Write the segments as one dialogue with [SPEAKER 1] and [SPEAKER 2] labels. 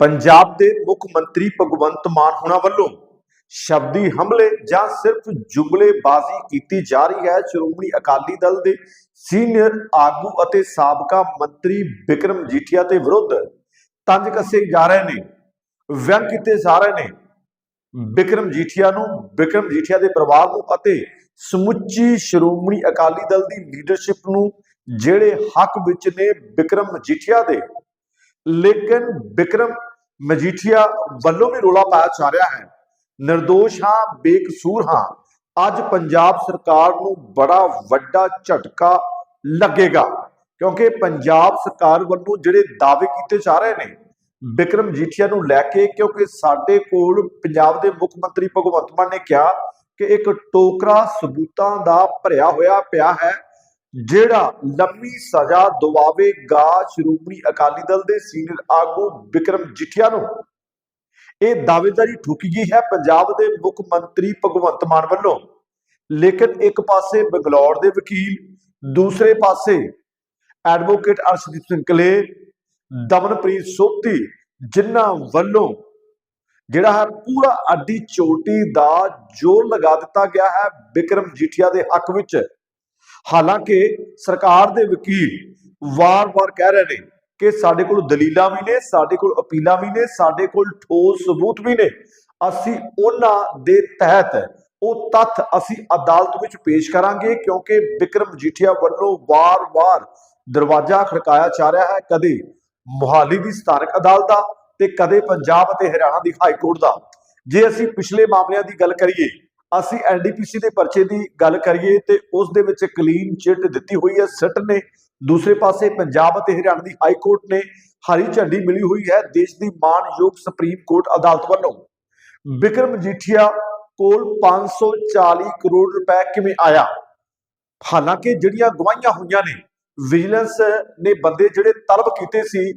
[SPEAKER 1] ਪੰਜਾਬ ਦੇ ਮੁੱਖ ਮੰਤਰੀ ਭਗਵੰਤ ਮਾਨ ਹੁਣਾਂ ਵੱਲੋਂ ਸ਼ਬਦੀ ਹਮਲੇ ਜਾਂ ਸਿਰਫ ਜੁਮਲੇਬਾਜ਼ੀ ਕੀਤੀ ਜਾ ਰਹੀ ਹੈ। ਸ਼੍ਰੋਮਣੀ ਅਕਾਲੀ ਦਲ ਦੇ ਸੀਨੀਅਰ ਆਗੂ ਅਤੇ ਸਾਬਕਾ ਮੰਤਰੀ ਵਿਕਰਮ ਜੀਠੀਆ ਦੇ ਵਿਰੁੱਧ ਤੰਜ ਕੱਸੇ ਜਾ ਰਹੇ ਨੇ, ਵਿਅੰਗ ਕੀਤੇ ਜਾ ਰਹੇ ਨੇ। ਵਿਕਰਮ ਜੀਠੀਆ ਨੂੰ ਵਿਕਰਮ ਜੀਠੀਆ ਦੇ ਪਰਿਵਾਰ ਨੂੰ ਅਤੇ ਸਮੁੱਚੀ ਸ਼੍ਰੋਮਣੀ ਅਕਾਲੀ ਦਲ ਦੀ ਲੀਡਰਸ਼ਿਪ ਨੂੰ, ਜਿਹੜੇ ਹੱਕ ਵਿੱਚ ਨੇ ਵਿਕਰਮ ਮਜੀਠੀਆ ਦੇ। ਲੇਕਿਨ ਵਿਕਰਮ ਮਜੀਠੀਆ ਵੱਲੋਂ ਵੀ ਰੋਲਾ ਪਾਇਆ ਜਾ ਰਿਹਾ ਹੈ। ਨਿਰਦੋਸ਼ ਹਾਂ, ਬੇਕਸੂਰ ਹਾਂ, ਅੱਜ ਪੰਜਾਬ ਸਰਕਾਰ ਨੂੰ ਬੜਾ ਵੱਡਾ ਝਟਕਾ ਲੱਗੇਗਾ, ਕਿਉਂਕਿ ਪੰਜਾਬ ਸਰਕਾਰ ਵੱਲੋਂ ਜਿਹੜੇ ਦਾਅਵੇ ਕੀਤੇ ਜਾ ਰਹੇ ਨੇ, ਬਿਕਰਮ ਜੀਠੀਆ ਨੂੰ ਲੈ ਕੇ, ਕਿਉਂਕਿ ਸਾਡੇ ਕੋਲ ਪੰਜਾਬ ਦੇ ਮੁੱਖ ਮੰਤਰੀ ਭਗਵੰਤ ਮਾਨ ਨੇ ਕਿਹਾ ਕਿ ਇੱਕ ਟੋਕਰਾ ਸਬੂਤਾਂ ਦਾ ਭਰਿਆ ਹੋਇਆ ਪਿਆ ਹੈ। ਜਿਹੜਾ ਲੰਮੀ ਸਜ਼ਾ ਦਵਾਵੇਗਾ ਸ਼੍ਰੋਮਣੀ ਅਕਾਲੀ ਦਲ ਦੇ ਸੀਨੀਅਰ ਆਗੂ ਵਿਕਰਮ ਜੀਠੀਆ ਨੂੰ। ਇਹ ਦਾਅਵੇਦਾਰੀ ਠੋਕੀ ਗਈ ਹੈ ਪੰਜਾਬ ਦੇ ਮੁੱਖ ਮੰਤਰੀ ਭਗਵੰਤ ਮਾਨ ਵੱਲੋਂ। ਲੇਕਿਨ ਇੱਕ ਪਾਸੇ ਬੰਗਲੌਰ ਦੇ ਵਕੀਲ, ਦੂਸਰੇ ਪਾਸੇ ਐਡਵੋਕੇਟ ਅਰਸ਼ਦੀਪ ਸਿੰਘ ਕਲੇ ਦਮਨਪ੍ਰੀਤ ਸੋਤੀ ਜਿਨ੍ਹਾਂ ਵੱਲੋਂ ਜਿਹੜਾ ਹੈ ਪੂਰਾ ਅੱਡੀ ਚੋਟੀ ਦਾ ਜੋਰ ਲਗਾ ਦਿੱਤਾ ਗਿਆ ਹੈ ਵਿਕਰਮ ਜੀਠੀਆ ਦੇ ਹੱਕ ਵਿੱਚ। ਹਾਲਾਂਕਿ ਸਰਕਾਰ ਦੇ ਵਕੀਲ ਵਾਰ-ਵਾਰ ਕਹਿ ਰਹੇ ਨੇ ਕਿ ਸਾਡੇ ਕੋਲ ਦਲੀਲਾਂ ਵੀ ਨੇ, ਸਾਡੇ ਕੋਲ ਅਪੀਲਾਂ ਵੀ ਨੇ, ਸਾਡੇ ਕੋਲ ਠੋਸ ਸਬੂਤ ਵੀ ਨੇ। ਅਸੀਂ ਉਹਨਾਂ ਦੇ ਤਹਿਤ ਉਹ ਤੱਥ ਅਸੀਂ ਅਦਾਲਤ ਵਿੱਚ ਪੇਸ਼ ਕਰਾਂਗੇ ਕਿਉਂਕਿ ਵਿਕਰਮ ਜੀਠੀਆ ਵੱਲੋਂ ਵਾਰ-ਵਾਰ ਦਰਵਾਜ਼ਾ ਖੜਕਾਇਆ ਜਾ ਰਿਹਾ ਹੈ, ਕਦੇ ਮੁਹਾਲੀ ਦੀ ਸਥਾਨਕ ਅਦਾਲਤ ਦਾ ਤੇ ਕਦੇ ਪੰਜਾਬ ਅਤੇ ਹਰਿਆਣਾ ਦੀ ਹਾਈ ਕੋਰਟ ਦਾ। ਜੇ ਅਸੀਂ ਪਿਛਲੇ ਮਾਮਲਿਆਂ ਦੀ ਗੱਲ ਕਰੀਏ ਅਸੀਂ ਐਨਡੀਪੀਸੀ ਦੇ ਪਰਚੇ ਦੀ ਗੱਲ ਕਰੀਏ ਤੇ ਉਸ ਦੇ ਵਿੱਚ ਕਲੀਨ ਚਿੱਟ ਦਿੱਤੀ ਹੋਈ ਹੈ, ਸਿੱਟ ਨੇ। ਦੂਸਰੇ ਪਾਸੇ ਪੰਜਾਬ ਅਤੇ ਹਰਿਆਣਾ ਦੀ ਹਾਈ ਕੋਰਟ ਨੇ ਹਰੀ ਝੰਡੀ ਮਿਲੀ ਹੋਈ ਹੈ, ਦੇਸ਼ ਦੀ ਮਾਨਯੋਗ ਸੁਪਰੀਮ ਕੋਰਟ ਅਦਾਲਤ ਵੱਲੋਂ। ਬਿਕਰਮ ਜੀਠੀਆ ਕੋਲ 540 ਕਰੋੜ ਰੁਪਏ ਕਿਵੇਂ ਆਇਆ? ਹਾਲਾਂਕਿ ਜਿਹੜੀਆਂ ਗਵਾਹੀਆਂ ਹੋਈਆਂ ਨੇ ਵਿਜੀਲੈਂਸ ਨੇ ਬੰਦੇ ਜਿਹੜੇ ਤਲਬ ਕੀਤੇ ਸੀ,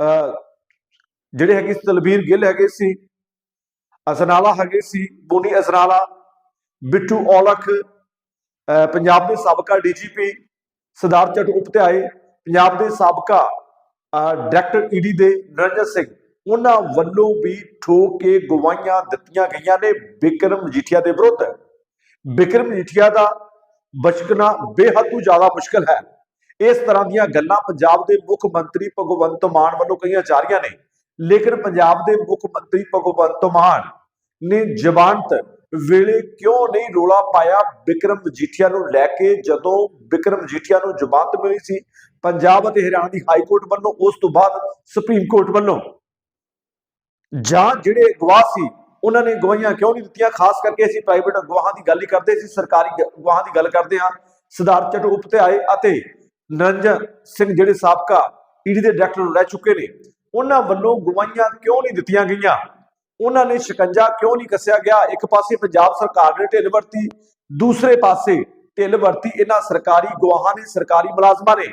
[SPEAKER 1] ਅਹ ਜਿਹੜੇ ਹੈਗੇ ਸੀ ਤਲਬੀਰ ਗਿੱਲ ਹੈਗੇ ਸੀ ਅਸਨਾਲਾ ਹੈਗੇ ਸੀ, ਬੋਨੀ ਅਸਨਾਲਾ, ਬਿੱਟੂ ਔਲਖ ਪੰਜਾਬ ਦੇ ਸਾਬਕਾ ਡੀਜੀਪੀ, ਸਰਦਾਰ ਚਟ ਉਪਧਿਆਏ ਪੰਜਾਬ ਦੇ ਸਾਬਕਾ ਡਾਇਰੈਕਟਰ ਈਡੀ ਦੇ ਨਿਰੰਜਨ ਸਿੰਘ। ਉਹਨਾਂ ਵੱਲੋਂ ਵੀ ਠੋਕ ਕੇ ਗਵਾਹੀਆਂ ਦਿੱਤੀਆਂ ਗਈਆਂ ਨੇ ਬਿਕਰਮ ਮਜੀਠੀਆ ਦੇ ਵਿਰੁੱਧ। ਬਿਕਰਮ ਮਜੀਠੀਆ ਦਾ ਬਚਕਣਾ ਬੇਹੱਦ ਤੋਂ ਜ਼ਿਆਦਾ ਮੁਸ਼ਕਲ ਹੈ। ਇਸ ਤਰ੍ਹਾਂ ਦੀਆਂ ਗੱਲਾਂ ਪੰਜਾਬ ਦੇ ਮੁੱਖ ਮੰਤਰੀ ਭਗਵੰਤ ਮਾਨ ਵੱਲੋਂ ਕਹੀਆਂ ਜਾ ਰਹੀਆਂ ਨੇ। ਲੇਕਿਨ ਪੰਜਾਬ ਦੇ ਮੁੱਖ ਮੰਤਰੀ ਭਗਵੰਤ ਮਾਨ ਨੇ ਜ਼ਬਾਨਤ ਵੇਲੇ ਕਿਉਂ ਨਹੀਂ ਰੋਲਾ ਪਾਇਆ? ਵਿਕਰਮ ਮਜੀਠੀਆ ਨੂੰ ਲੈ ਕੇ ਜਦੋਂ ਵਿਕਰਮ ਮਜੀਠੀਆ ਨੂੰ ਜ਼ਮਾਨਤ ਮਿਲੀ ਸੀ, ਪੰਜਾਬ ਅਤੇ ਹਰਿਆਣਾ ਦੀ ਹਾਈ ਕੋਰਟ ਵੱਲੋਂ, ਉਸ ਤੋਂ ਬਾਅਦ ਸੁਪਰੀਮ ਕੋਰਟ ਵੱਲੋਂ। ਜਾਂ ਜਿਹੜੇ ਗਵਾਹ ਸੀ, ਉਹਨਾਂ ਨੇ ਗਵਾਹੀਆਂ ਕਿਉਂ ਨਹੀਂ ਦਿੱਤੀਆਂ? ਖਾਸ ਕਰਕੇ ਅਸੀਂ ਪ੍ਰਾਈਵੇਟ ਗਵਾਹਾਂ ਦੀ ਗੱਲ ਹੀ ਕਰਦੇ ਸੀ, ਸਰਕਾਰੀ ਗ- ਗਵਾਹਾਂ ਦੀ ਗੱਲ ਕਰਦੇ ਹਾਂ। ਸਰਦਾਰ ਚਟ ਉਪਧਿਆਏ ਅਤੇ ਨਰਿੰਜਨ ਸਿੰਘ, ਜਿਹੜੇ ਸਾਬਕਾ ਈਡੀ ਦੇ ਡਾਇਰੈਕਟਰ ਰਹਿ ਚੁੱਕੇ ਨੇ ਉਹਨਾਂ ਵੱਲੋਂ ਗਵਾਹੀਆਂ ਕਿਉਂ ਨਹੀਂ ਦਿੱਤੀਆਂ ਗਈਆਂ? ਉਹਨਾਂ ਨੇ ਸ਼ਿਕੰਜਾ ਕਿਉਂ ਨਹੀਂ ਕੱਸਿਆ ਗਿਆ? ਇੱਕ ਪਾਸੇ ਪੰਜਾਬ ਸਰਕਾਰ ਨੇ ਢਿੱਲ ਵਰਤੀ, ਦੂਸਰੇ ਪਾਸੇ ਢਿੱਲ ਵਰਤੀ ਇਹਨਾਂ ਸਰਕਾਰੀ ਗਵਾਹਾਂ ਨੇ, ਸਰਕਾਰੀ ਮੁਲਾਜ਼ਮਾਂ ਨੇ।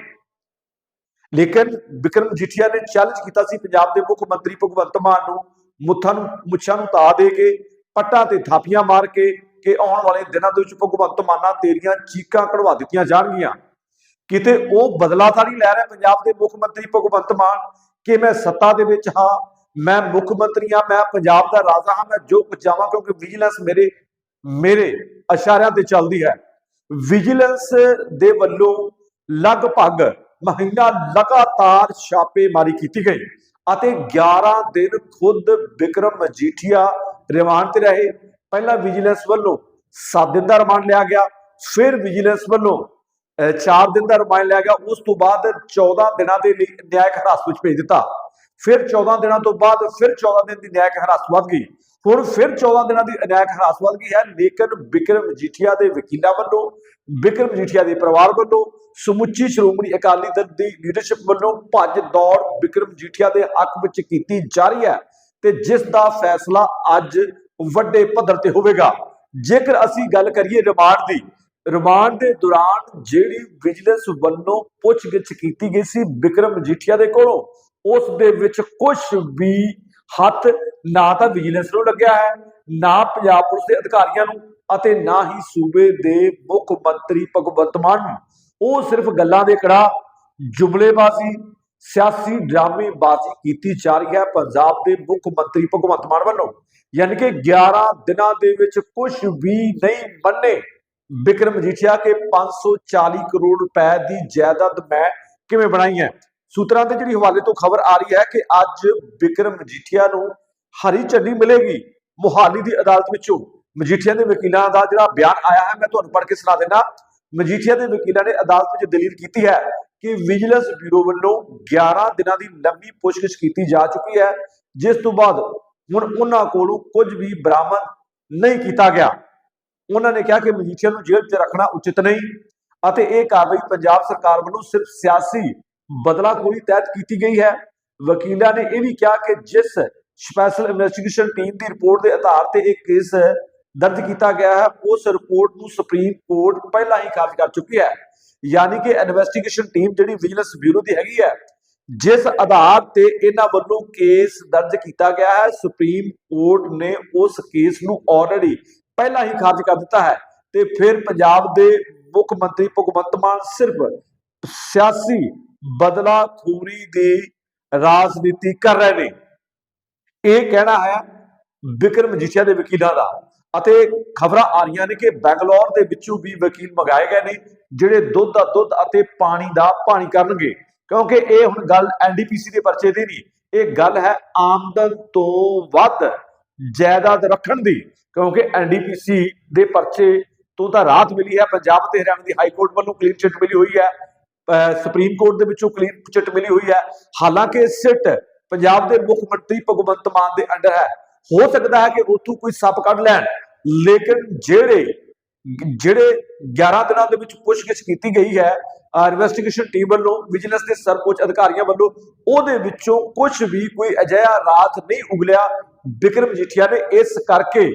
[SPEAKER 1] ਲੇਕਿਨ ਵਿਕਰਮ ਜੀਠੀਆ ਨੇ ਚੈਲੰਜ ਕੀਤਾ ਸੀ ਪੰਜਾਬ ਦੇ ਮੁੱਖ ਮੰਤਰੀ ਭਗਵੰਤ ਮਾਨ ਨੂੰ ਮੁੱਠਾਂ ਨੂੰ, ਮੁੱਛਾਂ ਨੂੰ ਤਾ ਦੇ ਕੇ, ਪੱਟਾਂ ਤੇ ਥਾਪੀਆਂ ਮਾਰ ਕੇ ਕਿ ਆਉਣ ਵਾਲੇ ਦਿਨਾਂ ਦੇ ਵਿੱਚ ਭਗਵੰਤ ਮਾਨਾਂ ਤੇਰੀਆਂ ਚੀਕਾਂ ਕਢਵਾ ਦਿੱਤੀਆਂ ਜਾਣਗੀਆਂ। ਕਿਤੇ ਉਹ ਬਦਲਾ ਤਾਂ ਨਹੀਂ ਲੈ ਰਿਹਾ ਪੰਜਾਬ ਦੇ ਮੁੱਖ ਮੰਤਰੀ ਭਗਵੰਤ ਮਾਨ ਕਿ ਮੈਂ ਸੱਤਾ ਦੇ ਵਿੱਚ ਹਾਂ, ਮੈਂ ਮੁੱਖ ਮੰਤਰੀ ਹਾਂ, ਮੈਂ ਪੰਜਾਬ ਦਾ ਰਾਜਾ ਹਾਂ, ਮੈਂ ਜੋ ਕੁਝ ਚਾਹਾਂ ਕਿਉਂਕਿ ਵਿਜੀਲੈਂਸ ਮੇਰੇ ਮੇਰੇ ਇਸ਼ਾਰਿਆਂ ਤੇ ਚੱਲਦੀ ਹੈ। ਵਿਜੀਲੈਂਸ ਦੇ ਵੱਲੋਂ ਲਗਭਗ ਮਹੀਨਾ ਲਗਾਤਾਰ ਛਾਪੇਮਾਰੀ ਕੀਤੀ ਗਈ ਅਤੇ 11 ਦਿਨ ਖੁਦ ਵਿਕਰਮ ਮਜੀਠੀਆ ਰਿਮਾਂਡ ਤੇ ਰਹੇ। ਪਹਿਲਾਂ ਵਿਜੀਲੈਂਸ ਵੱਲੋਂ 7 ਦਿਨ ਦਾ ਰਿਮਾਂਡ ਲਿਆ ਗਿਆ, ਫਿਰ ਵਿਜੀਲੈਂਸ ਵੱਲੋਂ 4 ਦਿਨ ਦਾ ਰਿਮਾਂਡ ਲਿਆ ਗਿਆ। ਉਸ ਤੋਂ ਬਾਅਦ 14 ਦਿਨਾਂ ਦੇ ਲਈ ਨਿਆਇਕ ਹਿਰਾਸਤ ਵਿੱਚ ਭੇਜ ਦਿੱਤਾ। ਫਿਰ 14 ਦਿਨਾਂ ਤੋਂ ਬਾਅਦ ਫਿਰ 14 ਦਿਨ ਦੀ ਨਿਆਇਕ ਹਿਰਾਸਤ ਵੱਧ ਗਈ। ਹੁਣ ਫਿਰ 14 ਦਿਨਾਂ ਦੀ ਨਿਆਇਕ ਹਿਰਾਸਤ ਵੱਧ ਗਈ ਹੈ। ਲੇਕਿਨ ਵਿਕਰਮ ਮਜੀਠੀਆ ਦੇ ਵਕੀਲਾਂ ਵੱਲੋਂ, ਵਿਕਰਮ ਮਜੀਠੀਆ ਦੇ ਪਰਿਵਾਰ ਵੱਲੋਂ, ਸਮੁੱਚੀ ਸ਼੍ਰੋਮਣੀ ਅਕਾਲੀ ਦਲ ਦੀ ਲੀਡਰਸ਼ਿਪ ਵੱਲੋਂ ਭੱਜ ਦੌੜ ਬਿਕਰਮ ਮਜੀਠੀਆ ਦੇ ਹੱਕ ਵਿੱਚ ਕੀਤੀ ਜਾ ਰਹੀ ਹੈ ਤੇ ਜਿਸ ਦਾ ਫੈਸਲਾ ਅੱਜ ਵੱਡੇ ਪੱਧਰ ਤੇ ਹੋਵੇਗਾ। ਜੇਕਰ ਅਸੀਂ ਗੱਲ ਕਰੀਏ ਰਿਮਾਂਡ ਦੀ ਰਿਮਾਂਡ ਦੇ ਦੌਰਾਨ ਜਿਹੜੀ ਵਿਜੀਲੈਂਸ ਵੱਲੋਂ ਪੁੱਛਗਿੱਛ ਕੀਤੀ ਗਈ ਸੀ ਵਿਕਰਮ ਮਜੀਠੀਆ ਦੇ ਕੋਲੋਂ, ਉਸ ਦੇ ਵਿੱਚ ਕੁਝ ਵੀ ਹੱਥ ਨਾ ਤਾਂ ਵਿਜੀਲੈਂਸ ਨੂੰ ਲੱਗਿਆ ਹੈ, ਨਾ ਪੰਜਾਬ ਪੁਲਿਸ ਦੇ ਅਧਿਕਾਰੀਆਂ ਨੂੰ ਅਤੇ ਨਾ ਹੀ ਸੂਬੇ ਦੇ ਮੁੱਖ ਮੰਤਰੀ ਭਗਵੰਤ ਮਾਨ ਨੂੰ। ਉਹ ਸਿਰਫ ਗੱਲਾਂ ਦੇ ਕੜਾ ਜੁਮਲੇਬਾਜ਼ੀ, ਸਿਆਸੀ ਡਰਾਮੇਬਾਜ਼ੀ ਕੀਤੀ ਜਾ ਰਹੀ ਹੈ ਪੰਜਾਬ ਦੇ ਮੁੱਖ ਮੰਤਰੀ ਭਗਵੰਤ ਮਾਨ ਵੱਲੋਂ। ਯਾਨੀ ਕਿ 11 ਦਿਨਾਂ ਦੇ ਵਿੱਚ ਕੁਝ ਵੀ ਨਹੀਂ ਮੰਨੇ। ਬਿਕਰਮ ਮਜੀਠੀਆ ਕੇ 540 ਕਰੋੜ ਰੁਪਏ ਦੀ ਜਾਇਦਾਦ ਮੈਂ ਕਿਵੇਂ ਬਣਾਈ ਹੈ? ਸੂਤਰਾਂ ਦੇ ਜਿਹੜੀ ਹਵਾਲੇ ਤੋਂ ਖਬਰ ਆ ਰਹੀ ਹੈ ਕਿ ਅੱਜ ਬਿਕਰਮ ਮਜੀਠੀਆ ਨੂੰ ਹਰੀ ਝੰਡੀ ਮਿਲੇਗੀ ਮੁਹਾਲੀ ਦੀ ਅਦਾਲਤ ਵਿੱਚੋਂ। ਮਜੀਠੀਆ ਦੇ ਵਕੀਲਾਂ ਦਾ ਜਿਹੜਾ ਬਿਆਨ ਆਇਆ ਹੈ, ਮੈਂ ਤੁਹਾਨੂੰ ਪੜ੍ਹ ਕੇ ਸੁਣਾ ਦਿੰਦਾ। ਮਜੀਠੀਆ ਦੇ ਵਕੀਲਾਂ ਨੇ ਅਦਾਲਤ ਵਿੱਚ ਦਲੀਲ ਕੀਤੀ ਹੈ ਕਿ ਵਿਜੀਲੈਂਸ ਬਿਊਰੋ ਵੱਲੋਂ 11 ਦਿਨਾਂ ਦੀ ਲੰਬੀ ਪੁੱਛਗਿੱਛ ਕੀਤੀ ਜਾ ਚੁੱਕੀ ਹੈ, ਜਿਸ ਤੋਂ ਬਾਅਦ ਹੁਣ ਉਹਨਾਂ ਕੋਲੋਂ ਕੁਝ ਵੀ ਬਰਾਮਦ ਨਹੀਂ ਕੀਤਾ ਗਿਆ। ਉਹਨਾਂ ਨੇ ਕਿਹਾ ਕਿ ਮਜੀਠੀਆ ਨੂੰ ਜੇਲ੍ਹ 'ਚ ਰੱਖਣਾ ਉਚਿਤ ਨਹੀਂ ਅਤੇ ਇਹ ਕਾਰਵਾਈ ਪੰਜਾਬ ਸਰਕਾਰ ਵੱਲੋਂ ਸਿਰਫ ਸਿਆਸੀ ਬਦਲਾਖੋਰੀ ਤਹਿਤ ਕੀਤੀ ਗਈ ਹੈ। ਵਕੀਲਾਂ ਨੇ ਇਹ ਵੀ ਕਿਹਾ ਕਿ ਜਿਸ ਸਪੈਸ਼ਲ ਇਨਵੈਸਟੀਗੇਸ਼ਨ ਟੀਮ ਦੀ ਰਿਪੋਰਟ ਦੇ ਆਧਾਰ ਤੇ ਇਹ ਕੇਸ ਦਰਜ ਕੀਤਾ ਗਿਆ ਹੈ, ਉਸ ਰਿਪੋਰਟ ਨੂੰ ਸੁਪਰੀਮ ਕੋਰਟ ਪਹਿਲਾਂ ਹੀ ਖਾਰਜ ਕਰ ਚੁੱਕੀ ਹੈ। ਯਾਨੀ ਕਿ ਇਨਵੈਸਟੀਗੇਸ਼ਨ ਟੀਮ ਜਿਹੜੀ ਵਿਜੀਲੈਂਸ ਬਿਊਰੋ ਦੀ ਹੈਗੀ ਹੈ, ਜਿਸ ਆਧਾਰ ਤੇ ਇਹਨਾਂ ਵੱਲੋਂ ਕੇਸ ਦਰਜ ਕੀਤਾ ਗਿਆ ਹੈ ਸੁਪਰੀਮ ਕੋਰਟ ਨੇ ਉਸ ਕੇਸ ਨੂੰ ਆਲਰੇਡੀ ਪਹਿਲਾਂ ਹੀ ਖਾਰਜ ਕਰ ਦਿੱਤਾ ਹੈ ਤੇ ਫਿਰ ਪੰਜਾਬ ਦੇ ਮੁੱਖ ਮੰਤਰੀ ਭਗਵੰਤ ਮਾਨ ਸਿਰਫ ਸਿਆਸੀ ਬਦਲਾਖੋਰੀ ਦੀ ਰਾਜਨੀਤੀ ਕਰ ਰਹੇ ਨੇ। ਇਹ ਕਹਿਣਾ ਹੈ ਵਿਕਰਮ ਮਜੀਠੀਆ ਦੇ ਵਕੀਲਾਂ ਦਾ ਅਤੇ ਖਬਰਾਂ ਆ ਰਹੀਆਂ ਨੇ ਕਿ ਬੈਂਗਲੌਰ ਦੇ ਵਿੱਚੋਂ ਵੀ ਵਕੀਲ ਮੰਗਾਏ ਗਏ ਨੇ ਜਿਹੜੇ ਦੁੱਧ ਦਾ ਦੁੱਧ ਅਤੇ ਪਾਣੀ ਦਾ ਪਾਣੀ ਕਰਨਗੇ। ਕਿਉਂਕਿ ਇਹ ਹੁਣ ਗੱਲ ਐਨਡੀਪੀਸੀ ਦੇ ਪਰਚੇ ਦੀ ਨਹੀਂ ਇਹ ਗੱਲ ਹੈ ਆਮਦਨ ਤੋਂ ਵੱਧ। ਜਾਇਦਾਦ ਰੱਖਣ ਦੀ, ਕਿਉਂਕਿ ਐਨਡੀਪੀਸੀ ਦੇ ਪਰਚੇ ਤੋਂ ਤਾਂ ਰਾਹਤ ਮਿਲੀ ਹੈ, ਪੰਜਾਬ ਤੇ ਹਰਿਆਣਾ ਦੀ ਹਾਈ ਕੋਰਟ ਵੱਲੋਂ ਕਲੀਨ ਚਿੱਟ ਮਿਲੀ ਹੋਈ ਹੈ, ਅਹ ਸੁਪਰੀਮ ਕੋਰਟ ਦੇ ਵਿੱਚੋਂ ਕਲੀਨ ਚਿੱਟ ਮਿਲੀ ਹੋਈ ਹੈ। ਹਾਲਾਂਕਿ ਸਿੱਟ ਪੰਜਾਬ ਦੇ ਮੁੱਖ ਮੰਤਰੀ ਭਗਵੰਤ ਮਾਨ ਦੇ ਅੰਡਰ ਹੈ। ਹੋ ਸਕਦਾ ਹੈ ਕਿ ਉੱਥੋਂ ਕੋਈ ਸੱਪ ਕੱਢ ਲੈਣ, ਲੇਕਿਨ ਜਿਹੜੇ ਜਿਹੜੇ 11 ਦਿਨਾਂ ਦੇ ਵਿੱਚ ਪੁੱਛਗਿੱਛ ਕੀਤੀ ਗਈ ਹੈ ਇਨਵੈਸਟੀਗੇਸ਼ਨ ਟੀਮ ਵੱਲੋਂ ਵਿਜੀਲੈਂਸ ਦੇ ਸਰਵਉੱਚ ਅਧਿਕਾਰੀਆਂ ਵੱਲੋਂ, ਉਹਦੇ ਵਿੱਚੋਂ ਕੁਝ ਵੀ ਕੋਈ ਅਜਿਹਾ ਰਾਤ ਨਹੀਂ ਉਗਲਿਆ ਵਿਕਰਮ ਜੀਠੀਆ ਨੇ। ਇਸ ਕਰਕੇ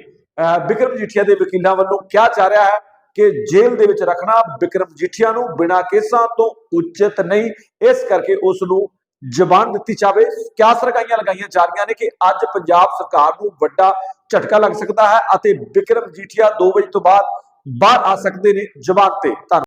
[SPEAKER 1] ਵਿਕਰਮ ਜੀਠੀਆ ਦੇ ਵਕੀਲਾਂ ਵੱਲੋਂ ਕਿਹਾ ਜਾ ਰਿਹਾ ਹੈ ਕਿ ਜੇਲ੍ਹ ਦੇ ਵਿੱਚ ਰੱਖਣਾ ਵਿਕਰਮ ਜੀਠੀਆ ਨੂੰ ਬਿਨਾਂ ਕੇਸਾਂ ਤੋਂ ਉਚਿਤ ਨਹੀਂ। ਇਸ ਕਰਕੇ ਉਸ ਨੂੰ ਜ਼ਬਾਨ ਦਿੱਤੀ ਜਾਵੇ। ਕਿਆ ਸਰਕਾਈਆਂ ਲਗਾਈਆਂ ਜਾ ਰਹੀਆਂ ਨੇ ਕਿ ਅੱਜ ਪੰਜਾਬ ਸਰਕਾਰ ਨੂੰ ਵੱਡਾ ਝਟਕਾ ਲੱਗ ਸਕਦਾ ਹੈ ਅਤੇ ਵਿਕਰਮ ਜੀਠੀਆ 2 ਵਜੇ ਤੋਂ ਬਾਅਦ ਬਾਹਰ ਆ ਸਕਦੇ ਨੇ ਜ਼ਬਾਨ ਤੇ। ਧੰਨਵਾਦ।